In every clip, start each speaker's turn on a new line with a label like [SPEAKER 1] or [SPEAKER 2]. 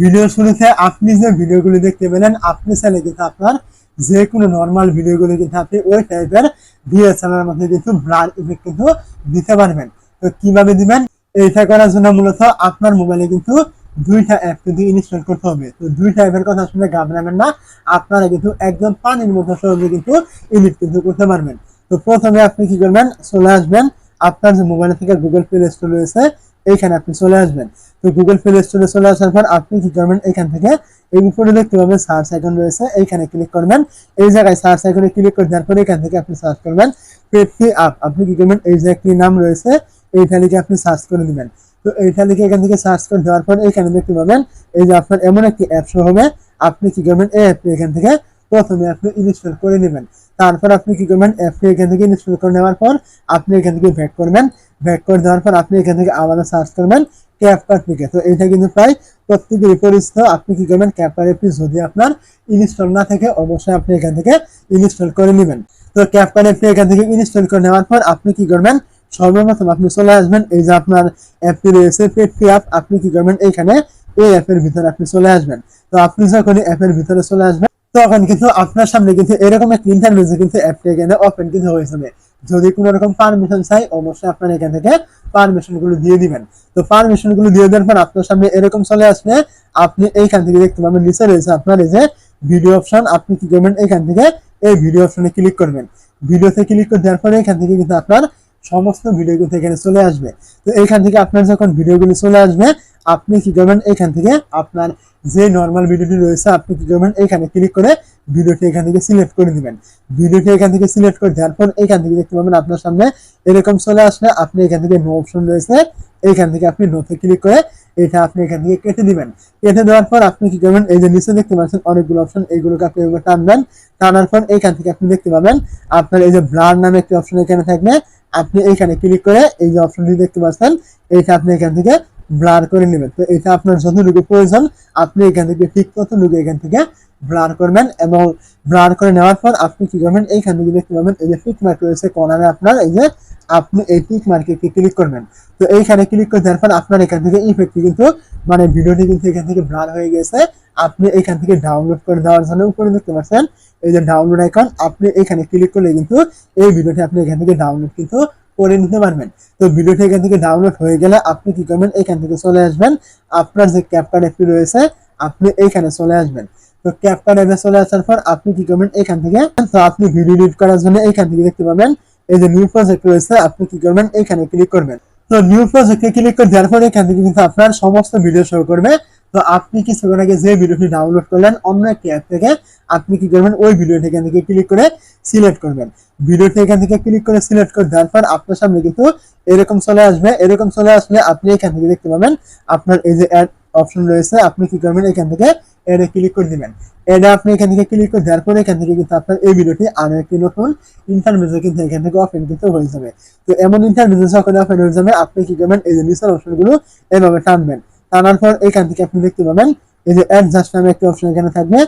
[SPEAKER 1] Video শুরুতে আপনি যে ভিডিওগুলি দেখতে পেলেন, আপনি চাইলে কিন্তু আপনার যে কোনো নর্মাল ভিডিওগুলি কিন্তু আপনি ওই টাইপের ডিএসএলআর মধ্যে কিন্তু ব্লার ইফেক্ট কিন্তু দিতে পারবেন। তো কীভাবে দিবেন? এইটা করার জন্য মূলত আপনার মোবাইলে কিন্তু দুইটা অ্যাপ কিন্তু ইনস্টল করতে হবে। তো দুইটা অ্যাপের কথা শুনে ঘাবড়াবেন না, আপনারা কিন্তু একদম পানির মতো সহজে কিন্তু এডিট কিন্তু করতে পারবেন। তো প্রথমে আপনি কি করবেন? চলে আসবেন, আপনার যে মোবাইল থেকে গুগল প্লে স্টোর রয়েছে, এইখানে আপনি চলে আসবেন। তো গুগল প্লে স্টোরে চলে আসার পর আপনি কি করবেন এখান থেকে এই উপরে দেখতে পাবেন সার্চ আইকন রয়েছে, এইখানে ক্লিক করবেন। এই জায়গায় সার্চ আইকনে ক্লিক করে দেওয়ার পরে এখান থেকে আপনি সার্চ করবেন পেপসি আপ আপনি কি করবেন? এই যে একটি নাম রয়েছে এইটা লিখে আপনি সার্চ করে দিবেন তো এইটা লিখে এখান থেকে সার্চ করে দেওয়ার পর এখানে দেখতে পাবেন, এই যে আপনার এমন একটি অ্যাপ শো হবে। আপনি কি করবেন? এই অ্যাপটি এখান থেকে প্রথমে আপনি ইনস্টল করে নেবেন। তারপর আপনি কি করবেন? অ্যাপটি এখান থেকে ইনস্টল করে নেওয়ার পর আপনি এখান থেকে ব্যাক করবেন। ব্যাক করে দেওয়ার পর আপনি এখান থেকে আবারও সার্চ করবেন ক্যাপকাট লিখে তো এটা কিন্তু প্রায় প্রত্যেকেরই পরিচিত। আপনি কি করবেন? ক্যাপকাট অ্যাপটি যদি আপনার ইনস্টল না থাকে, অবশ্যই আপনি এখান থেকে ইনস্টল করে নেবেন। তো ক্যাপকাট অ্যাপটি এখান থেকে ইনস্টল করে নেওয়ার পর আপনি কি করবেন? সর্বপ্রথম আপনি চলে আসবেন। এই যে আপনার অ্যাপটি রয়েছে পেটটি অ্যাপ আপনি কি করবেন? এইখানে এই অ্যাপের ভিতরে আপনি চলে আসবেন। তো আপনি যখন অ্যাপের ভিতরে চলে আসবেন তখন কিন্তু আপনার সামনে কিন্তু এরকম একটা ইন্টারভিউ কিন্তু অ্যাপটি এখানে ওপেন কিন্তু হয়ে যাবে যদি কোনো রকম পারমিশন চাই, অবশ্যই আপনার এখান থেকে পারমিশনগুলো দিয়ে দিবেন। তো পারমিশনগুলো দিয়ে দেওয়ার পর আপনার সামনে এরকম চলে আসলে আপনি এইখান থেকে দেখতে পাবেন, নিচে রয়েছে আপনার এই যে ভিডিও অপশন আপনি কি করবেন? এখান থেকে এই ভিডিও অপশনে ক্লিক করবেন। ভিডিওতে ক্লিক করে দেওয়ার পরে এখান থেকে কিন্তু আপনার সমস্ত ভিডিও কিন্তু এখানে চলে আসবে। তো এখান থেকে আপনার যখন ভিডিওগুলো চলে আসবে আপনি কি করবেন? এখান থেকে আপনার যে নর্মাল ভিডিওটি রয়েছে, আপনি কি করবেন? এখানে ক্লিক করে ভিডিওটি এখান থেকে সিলেক্ট করে দিবেন। ভিডিওটি এখান থেকে সিলেক্ট করে দেওয়ার পর এখান থেকে দেখতে পাবেন আপনার সামনে এরকম চলে আসলে আপনি এখান থেকে নো অপশন রয়েছে। এইখান থেকে আপনি নোতে ক্লিক করে এটা আপনি এখান থেকে কেটে দিবেন। কেটে দেওয়ার পর আপনি কি করবেন? এই যে নিচে দেখতে পাচ্ছেন অনেকগুলো অপশন এইগুলোকে আপনি এভাবে টানবেন। টানার পর এইখান থেকে আপনি দেখতে পাবেন আপনার এই যে ব্লার নামে একটি অপশন এখানে থাকবে। আপনি এইখানে ক্লিক করে এই যে অপশনটি দেখতে পাচ্ছেন এইটা আপনি এখান থেকে ব্লার করে নেবেন। তো এটা আপনার যতটুকু প্রয়োজন। আপনি এখান থেকে ঠিক ততটুকু এখান থেকে ব্লার করবেন এবং ব্লার করে নেওয়ার পর আপনি কি করবেন? এইখান থেকে দেখতে পাবেন, এই যে টিক মার্ক রয়েছে কর্নারে আপনার, এই যে আপনি এই টিক মার্কে ক্লিক করবেন। তো এইখানে ক্লিক করে দেওয়ার পর আপনার এখান থেকে ইফেক্টটি কিন্তু মানে ভিডিওটি কিন্তু এখান থেকে ব্লার হয়ে গেছে। আপনি এখান থেকে ডাউনলোড করে দেওয়ার জন্য উপরে দেখতে পাচ্ছেন, এই যে ডাউনলোড আইকন আপনি এখানে ক্লিক করলে কিন্তু এই ভিডিওটি আপনি এখান থেকে ডাউনলোড কিন্তু করে নিতে পারবেন। তো ভিডিওটি এখান থেকে ডাউনলোড হয়ে গেলে আপনি কি করবেন? এখান থেকে চলে আসবেন। আপনার যে ক্যাপকাট অ্যাপটি রয়েছে, আপনি এইখানে চলে আসবেন। তো ক্যাপকাট অ্যাপে চলে আসার পর আপনি কি করবেন? এখান থেকে, তো আপনি ভিডিও এডিট করার জন্য এইখান থেকে দেখতে পাবেন, এই যে নিউ প্রজেক্ট রয়েছে, আপনি কি করবেন? এখানে ক্লিক করবেন। তো নিউ প্রজেক্টে ক্লিক করে দেওয়ার পরে এখান থেকে কিন্তু আপনার সমস্ত ভিডিও শো করবে। তো আপনি কিছুক্ষণ আগে যে ভিডিওটি ডাউনলোড করলেন, অন্য একটি অ্যাপ থেকে আপনি কি করবেন? ওই ভিডিওটি এখান থেকে ক্লিক করে সিলেক্ট করবেন। ভিডিওটি এখান থেকে ক্লিক করে সিলেক্ট করে দেওয়ার পর আপনার সামনে কিন্তু এরকম চলে আসবে। এরকম চলে আসলে আপনি এখান থেকে দেখতে পাবেন আপনার এই যে অ্যাড অপশন রয়েছে, আপনি কি করবেন? এখান থেকে এডে ক্লিক করে দিবেন। এটা আপনি এখান থেকে ক্লিক করে দেওয়ার পরে এখান থেকে কিন্তু আপনার এই ভিডিওটি আরও একটি নতুন ইন্টারভিউ কিন্তু এখান থেকে অফেন কিন্তু হয়ে যাবে। তো এমন ইন্টারভিউ সকলে অফেন হয়ে যাবে, আপনি কি করবেন? এই যে নিচের অপশনগুলো এভাবে টানবেন। টানার পর এখান থেকে আপনি দেখতে পাবেন, এই যে অ্যাডজাস্ট নামে একটি অপশন এখানে থাকবে।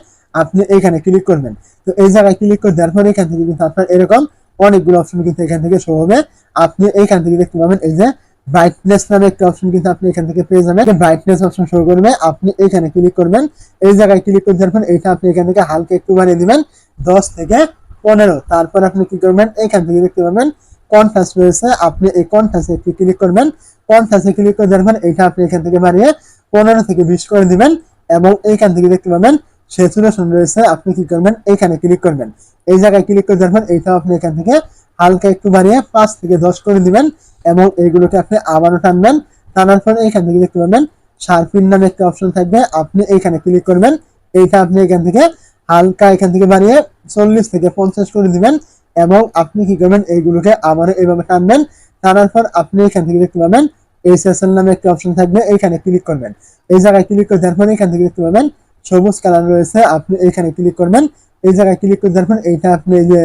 [SPEAKER 1] আপনি এখানে ক্লিক করবেন। তো এই জায়গায় ক্লিক করে দেওয়ার পরে এখান থেকে কিন্তু আপনার এরকম অনেকগুলো অপশন কিন্তু এখান থেকে শো হবে। আপনি এইখান থেকে দেখতে পাবেন এই যে ব্রাইটনেস নামে একটা অপশন কিন্তু আপনি এখান থেকে পেয়ে যাবেন। ব্রাইটনেস অপশন শো করবে, আপনি এখানে ক্লিক করবেন। এই জায়গায় ক্লিক করে দেওয়ার পর এটা আপনি এখান থেকে হালকা একটু বানিয়ে দিবেন, দশ থেকে পনেরো। তারপর আপনি কি করবেন? এইখান থেকে দেখতে পাবেন কনফাস রয়েছে, আপনি এই কনফাসে একটু ক্লিক করবেন। কনফাসে ক্লিক করে দেওয়ার পর এটা আপনি এখান থেকে বাড়িয়ে পনেরো থেকে বিশ করে দিবেন এবং এইখান থেকে দেখতে পাবেন স্যাচুরেশন রয়েছে, আপনি কি করবেন? এইখানে ক্লিক করবেন। এই জায়গায় ক্লিক করে দেওয়ার পর এইটা আপনি এখান থেকে হালকা একটু বাড়িয়ে পাঁচ থেকে দশ করে দিবেন এবং এইগুলোকে আপনি আবারও টানবেন। টানার পরে এইখান থেকে দেখতে পাবেন শার্পিন নামে একটা অপশন থাকবে। আপনি এইখানে ক্লিক করবেন, এইটা আপনি এখান থেকে হালকা এখান থেকে বাড়িয়ে চল্লিশ থেকে পঞ্চাশ করে দিবেন এবং আপনি কি করবেন এইগুলোকে আবারও এইভাবে টানবেন। টানার পর আপনি এখান থেকে দেখতে পাবেন এসএসএল নামে একটা অপশন থাকবে, এইখানে ক্লিক করবেন। এই জায়গায় ক্লিক করে দেওয়ার পর এখান থেকে দেখতে পাবেন সবুজ কালার রয়েছে, আপনি এখানে ক্লিক করবেন। এই জায়গায় ক্লিক করে পর এইটা আপনি যে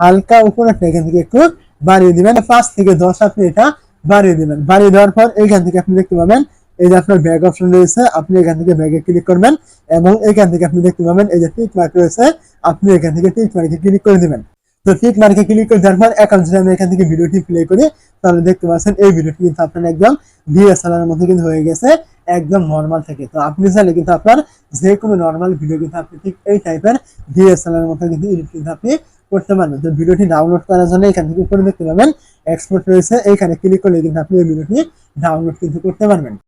[SPEAKER 1] হালকা উপরে এখান থেকে একটু বাড়িয়ে দিবেন। পাঁচ থেকে দশ আপনি এটা বাড়িয়ে দিবেন। বাড়িয়ে দেওয়ার পর এইখান থেকে আপনি দেখতে পাবেন, এই যে আপনার ব্যাগ অপশন রয়েছে, আপনি এখান থেকে ব্যাগে ক্লিক করবেন এবং এখান থেকে আপনি দেখতে পাবেন, এই যে টিক মার্ক রয়েছে, আপনি এখান থেকে টিক মার্কে ক্লিক করে দিবেন। তো টিক মার্কে ক্লিক করে দেওয়ার পর এখন যদি আমি এখান থেকে ভিডিওটি প্লে করি, তাহলে দেখতে পাচ্ছেন এই ভিডিওটি কিন্তু আপনার একদম ডিএসএলআর এর মধ্যে কিন্তু হয়ে গেছে। একদম নর্মাল থাকে। তো আপনি চাইলে কিন্তু আপনার যে কোনো নর্মাল ভিডিও কিন্তু আপনি ঠিক এই টাইপের ডিএসএলআর মতো কিন্তু এডিট কিন্তু আপনি করতে পারবেন। তো ভিডিওটি ডাউনলোড করার জন্য এখান থেকে উপরে দেখতে পাবেন এক্সপোর্ট রয়েছে। এইখানে ক্লিক করলে কিন্তু আপনি এই ভিডিওটি ডাউনলোড কিন্তু করতে পারবেন।